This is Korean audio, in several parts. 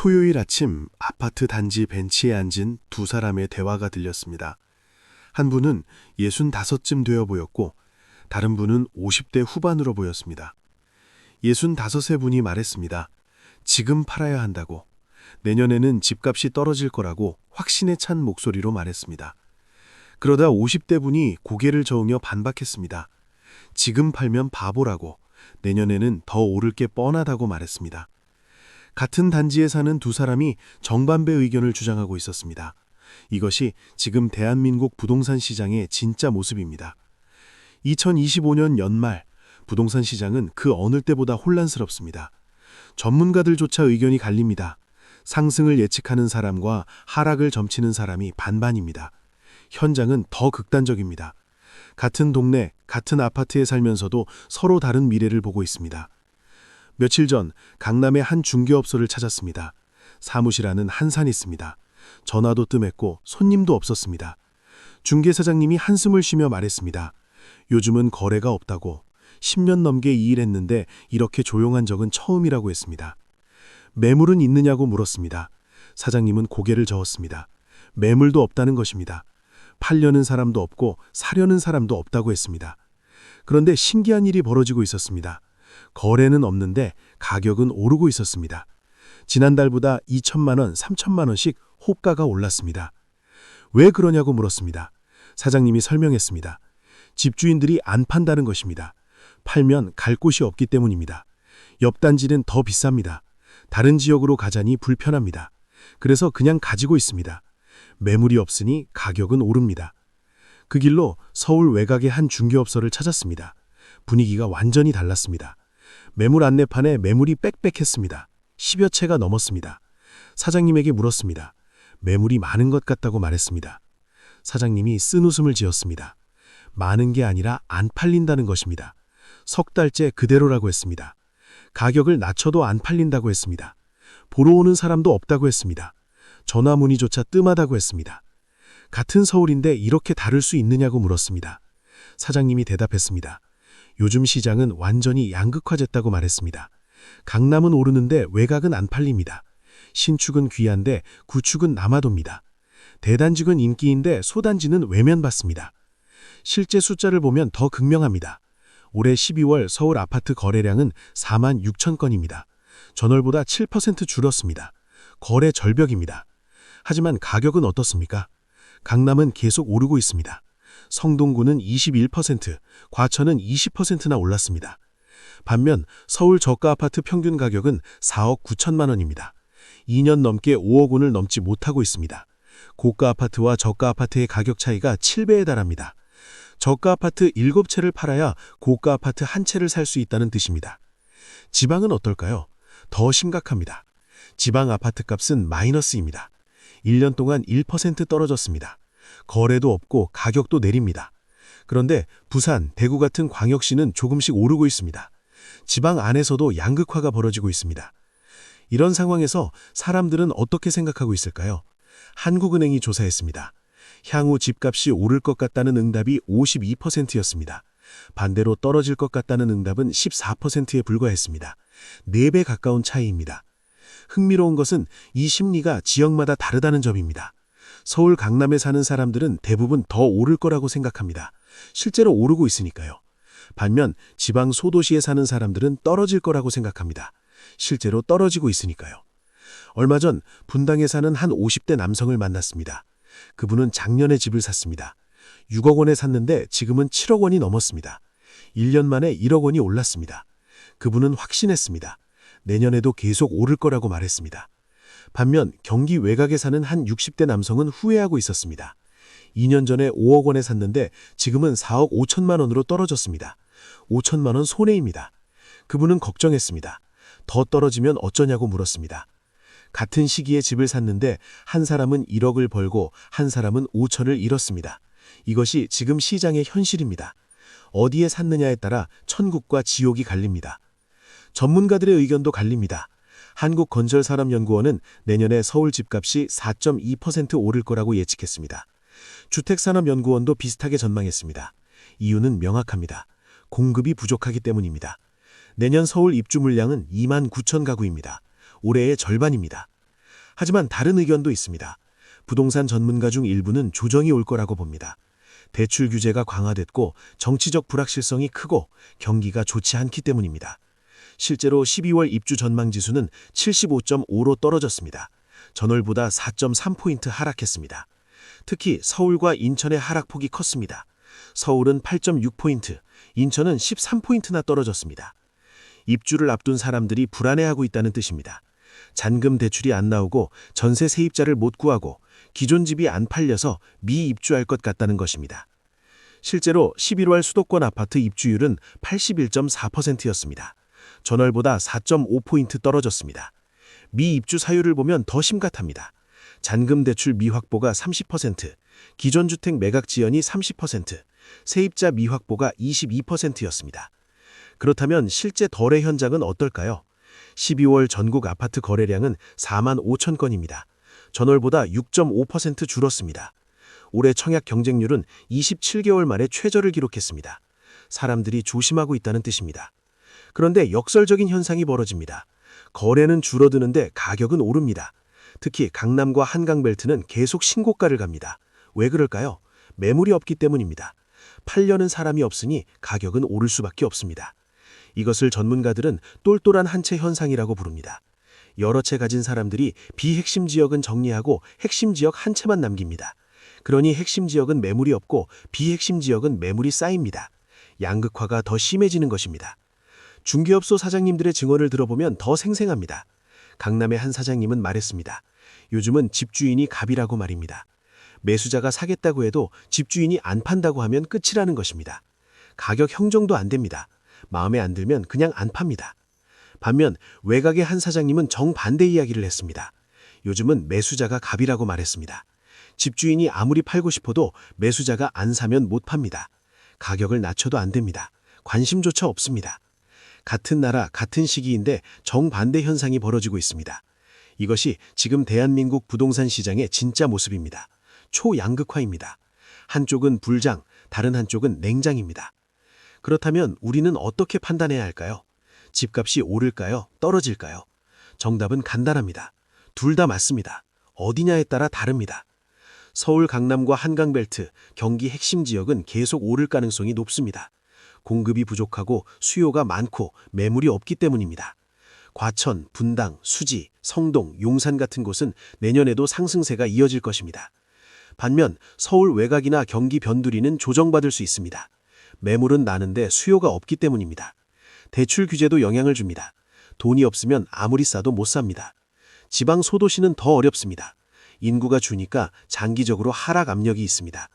토요일 아침 아파트 단지 벤치에 앉은 두 사람의 대화가 들렸습니다. 한 분은 65쯤 되어 보였고 다른 분은 50대 후반으로 보였습니다. 65세 분이 말했습니다. 지금 팔아야 한다고. 내년에는 집값이 떨어질 거라고 확신에 찬 목소리로 말했습니다. 그러다 50대 분이 고개를 저으며 반박했습니다. 지금 팔면 바보라고. 내년에는 더 오를 게 뻔하다고 말했습니다. 같은 단지에 사는 두 사람이 정반대 의견을 주장하고 있었습니다. 이것이 지금 대한민국 부동산 시장의 진짜 모습입니다. 2025년 연말 부동산 시장은 그 어느 때보다 혼란스럽습니다. 전문가들조차 의견이 갈립니다. 상승을 예측하는 사람과 하락을 점치는 사람이 반반입니다. 현장은 더 극단적입니다. 같은 동네, 같은 아파트에 살면서도 서로 다른 미래를 보고 있습니다. 며칠 전 강남의 한 중개업소를 찾았습니다. 사무실 안은 한산이 있습니다. 전화도 뜸했고 손님도 없었습니다. 중개사장님이 한숨을 쉬며 말했습니다. 요즘은 거래가 없다고 10년 넘게 이 일했는데 이렇게 조용한 적은 처음이라고 했습니다. 매물은 있느냐고 물었습니다. 사장님은 고개를 저었습니다. 매물도 없다는 것입니다. 팔려는 사람도 없고 사려는 사람도 없다고 했습니다. 그런데 신기한 일이 벌어지고 있었습니다. 거래는 없는데 가격은 오르고 있었습니다. 지난달보다 2천만 원, 3천만 원씩 호가가 올랐습니다. 왜 그러냐고 물었습니다. 사장님이 설명했습니다. 집주인들이 안 판다는 것입니다. 팔면 갈 곳이 없기 때문입니다. 옆 단지는 더 비쌉니다. 다른 지역으로 가자니 불편합니다. 그래서 그냥 가지고 있습니다. 매물이 없으니 가격은 오릅니다. 그 길로 서울 외곽의 한 중개업소를 찾았습니다. 분위기가 완전히 달랐습니다. 매물 안내판에 매물이 빽빽했습니다. 10여 채가 넘었습니다. 사장님에게 물었습니다. 매물이 많은 것 같다고 말했습니다. 사장님이 쓴 웃음을 지었습니다. 많은 게 아니라 안 팔린다는 것입니다. 석 달째 그대로라고 했습니다. 가격을 낮춰도 안 팔린다고 했습니다. 보러 오는 사람도 없다고 했습니다. 전화 문의조차 뜸하다고 했습니다. 같은 서울인데 이렇게 다를 수 있느냐고 물었습니다. 사장님이 대답했습니다. 요즘 시장은 완전히 양극화됐다고 말했습니다. 강남은 오르는데 외곽은 안 팔립니다. 신축은 귀한데 구축은 남아도입니다. 대단직은 인기인데 소단지는 외면받습니다. 실제 숫자를 보면 더 극명합니다. 올해 12월 서울 아파트 거래량은 4만 6천 건입니다. 전월보다 7% 줄었습니다. 거래 절벽입니다. 하지만 가격은 어떻습니까? 강남은 계속 오르고 있습니다. 성동구는 21%, 과천은 20%나 올랐습니다. 반면 서울 저가 아파트 평균 가격은 4억 9천만 원입니다. 2년 넘게 5억 원을 넘지 못하고 있습니다. 고가 아파트와 저가 아파트의 가격 차이가 7배에 달합니다. 저가 아파트 7채를 팔아야 고가 아파트 한 채를 살 수 있다는 뜻입니다. 지방은 어떨까요? 더 심각합니다. 지방 아파트 값은 마이너스입니다. 1년 동안 1% 떨어졌습니다. 거래도 없고 가격도 내립니다. 그런데 부산, 대구 같은 광역시는 조금씩 오르고 있습니다. 지방 안에서도 양극화가 벌어지고 있습니다. 이런 상황에서 사람들은 어떻게 생각하고 있을까요? 한국은행이 조사했습니다. 향후 집값이 오를 것 같다는 응답이 52%였습니다. 반대로 떨어질 것 같다는 응답은 14%에 불과했습니다. 4배 가까운 차이입니다. 흥미로운 것은 이 심리가 지역마다 다르다는 점입니다. 서울 강남에 사는 사람들은 대부분 더 오를 거라고 생각합니다. 실제로 오르고 있으니까요. 반면 지방 소도시에 사는 사람들은 떨어질 거라고 생각합니다. 실제로 떨어지고 있으니까요. 얼마 전 분당에 사는 한 50대 남성을 만났습니다. 그분은 작년에 집을 샀습니다. 6억 원에 샀는데 지금은 7억 원이 넘었습니다. 1년 만에 1억 원이 올랐습니다. 그분은 확신했습니다. 내년에도 계속 오를 거라고 말했습니다. 반면 경기 외곽에 사는 한 60대 남성은 후회하고 있었습니다. 2년 전에 5억 원에 샀는데 지금은 4억 5천만 원으로 떨어졌습니다. 5천만 원 손해입니다. 그분은 걱정했습니다. 더 떨어지면 어쩌냐고 물었습니다. 같은 시기에 집을 샀는데 한 사람은 1억을 벌고 한 사람은 5천을 잃었습니다. 이것이 지금 시장의 현실입니다. 어디에 샀느냐에 따라 천국과 지옥이 갈립니다. 전문가들의 의견도 갈립니다. 한국건설산업연구원은 내년에 서울 집값이 4.2% 오를 거라고 예측했습니다. 주택산업연구원도 비슷하게 전망했습니다. 이유는 명확합니다. 공급이 부족하기 때문입니다. 내년 서울 입주 물량은 2만 9천 가구입니다. 올해의 절반입니다. 하지만 다른 의견도 있습니다. 부동산 전문가 중 일부는 조정이 올 거라고 봅니다. 대출 규제가 강화됐고 정치적 불확실성이 크고 경기가 좋지 않기 때문입니다. 실제로 12월 입주 전망 지수는 75.5로 떨어졌습니다. 전월보다 4.3포인트 하락했습니다. 특히 서울과 인천의 하락폭이 컸습니다. 서울은 8.6포인트, 인천은 13포인트나 떨어졌습니다. 입주를 앞둔 사람들이 불안해하고 있다는 뜻입니다. 잔금 대출이 안 나오고 전세 세입자를 못 구하고 기존 집이 안 팔려서 미입주할 것 같다는 것입니다. 실제로 11월 수도권 아파트 입주율은 81.4%였습니다. 전월보다 4.5포인트 떨어졌습니다. 미 입주 사유를 보면 더 심각합니다. 잔금 대출 미확보가 30%, 기존 주택 매각 지연이 30%, 세입자 미확보가 22%였습니다. 그렇다면 실제 거래 현장은 어떨까요? 12월 전국 아파트 거래량은 4만 5천 건입니다. 전월보다 6.5% 줄었습니다. 올해 청약 경쟁률은 27개월 만에 최저를 기록했습니다. 사람들이 조심하고 있다는 뜻입니다. 그런데 역설적인 현상이 벌어집니다. 거래는 줄어드는데 가격은 오릅니다. 특히 강남과 한강벨트는 계속 신고가를 갑니다. 왜 그럴까요? 매물이 없기 때문입니다. 팔려는 사람이 없으니 가격은 오를 수밖에 없습니다. 이것을 전문가들은 똘똘한 한 채 현상이라고 부릅니다. 여러 채 가진 사람들이 비핵심 지역은 정리하고 핵심 지역 한 채만 남깁니다. 그러니 핵심 지역은 매물이 없고 비핵심 지역은 매물이 쌓입니다. 양극화가 더 심해지는 것입니다. 중개업소 사장님들의 증언을 들어보면 더 생생합니다. 강남의 한 사장님은 말했습니다. 요즘은 집주인이 갑이라고 말입니다. 매수자가 사겠다고 해도 집주인이 안 판다고 하면 끝이라는 것입니다. 가격 형정도 안 됩니다. 마음에 안 들면 그냥 안 팝니다. 반면 외곽의 한 사장님은 정반대 이야기를 했습니다. 요즘은 매수자가 갑이라고 말했습니다. 집주인이 아무리 팔고 싶어도 매수자가 안 사면 못 팝니다. 가격을 낮춰도 안 됩니다. 관심조차 없습니다. 같은 나라, 같은 시기인데 정반대 현상이 벌어지고 있습니다. 이것이 지금 대한민국 부동산 시장의 진짜 모습입니다. 초양극화입니다. 한쪽은 불장, 다른 한쪽은 냉장입니다. 그렇다면 우리는 어떻게 판단해야 할까요? 집값이 오를까요? 떨어질까요? 정답은 간단합니다. 둘 다 맞습니다. 어디냐에 따라 다릅니다. 서울 강남과 한강벨트, 경기 핵심 지역은 계속 오를 가능성이 높습니다. 공급이 부족하고 수요가 많고 매물이 없기 때문입니다. 과천, 분당, 수지, 성동, 용산 같은 곳은 내년에도 상승세가 이어질 것입니다. 반면 서울 외곽이나 경기 변두리는 조정받을 수 있습니다. 매물은 나는데 수요가 없기 때문입니다. 대출 규제도 영향을 줍니다. 돈이 없으면 아무리 싸도 못 삽니다. 지방 소도시는 더 어렵습니다. 인구가 주니까 장기적으로 하락 압력이 있습니다.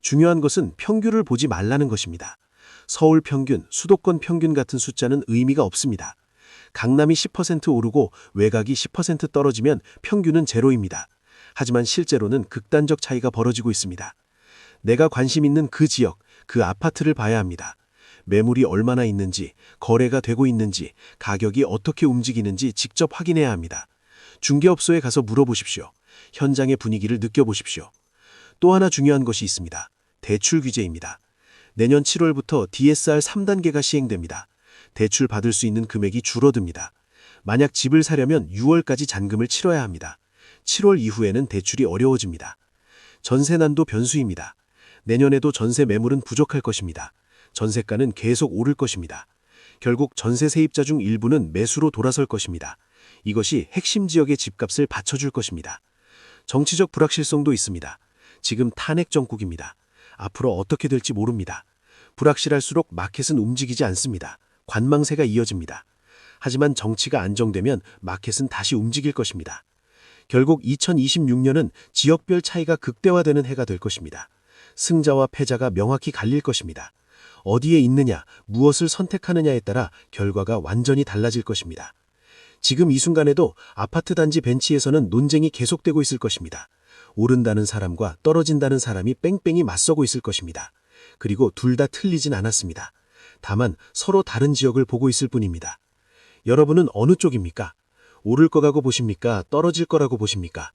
중요한 것은 평균을 보지 말라는 것입니다. 서울 평균, 수도권 평균 같은 숫자는 의미가 없습니다. 강남이 10% 오르고 외곽이 10% 떨어지면 평균은 제로입니다. 하지만 실제로는 극단적 차이가 벌어지고 있습니다. 내가 관심 있는 그 지역, 그 아파트를 봐야 합니다. 매물이 얼마나 있는지, 거래가 되고 있는지, 가격이 어떻게 움직이는지 직접 확인해야 합니다. 중개업소에 가서 물어보십시오. 현장의 분위기를 느껴보십시오. 또 하나 중요한 것이 있습니다. 대출 규제입니다. 내년 7월부터 DSR 3단계가 시행됩니다. 대출 받을 수 있는 금액이 줄어듭니다. 만약 집을 사려면 6월까지 잔금을 치러야 합니다. 7월 이후에는 대출이 어려워집니다. 전세난도 변수입니다. 내년에도 전세 매물은 부족할 것입니다. 전세가는 계속 오를 것입니다. 결국 전세 세입자 중 일부는 매수로 돌아설 것입니다. 이것이 핵심 지역의 집값을 받쳐줄 것입니다. 정치적 불확실성도 있습니다. 지금 탄핵 정국입니다. 앞으로 어떻게 될지 모릅니다. 불확실할수록 마켓은 움직이지 않습니다. 관망세가 이어집니다. 하지만 정치가 안정되면 마켓은 다시 움직일 것입니다. 결국 2026년은 지역별 차이가 극대화되는 해가 될 것입니다. 승자와 패자가 명확히 갈릴 것입니다. 어디에 있느냐, 무엇을 선택하느냐에 따라 결과가 완전히 달라질 것입니다. 지금 이 순간에도 아파트 단지 벤치에서는 논쟁이 계속되고 있을 것입니다. 오른다는 사람과 떨어진다는 사람이 뺑뺑이 맞서고 있을 것입니다. 그리고 둘 다 틀리진 않았습니다. 다만 서로 다른 지역을 보고 있을 뿐입니다. 여러분은 어느 쪽입니까? 오를 거라고 보십니까? 떨어질 거라고 보십니까?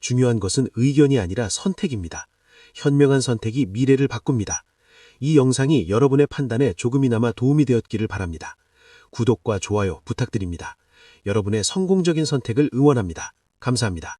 중요한 것은 의견이 아니라 선택입니다. 현명한 선택이 미래를 바꿉니다. 이 영상이 여러분의 판단에 조금이나마 도움이 되었기를 바랍니다. 구독과 좋아요 부탁드립니다. 여러분의 성공적인 선택을 응원합니다. 감사합니다.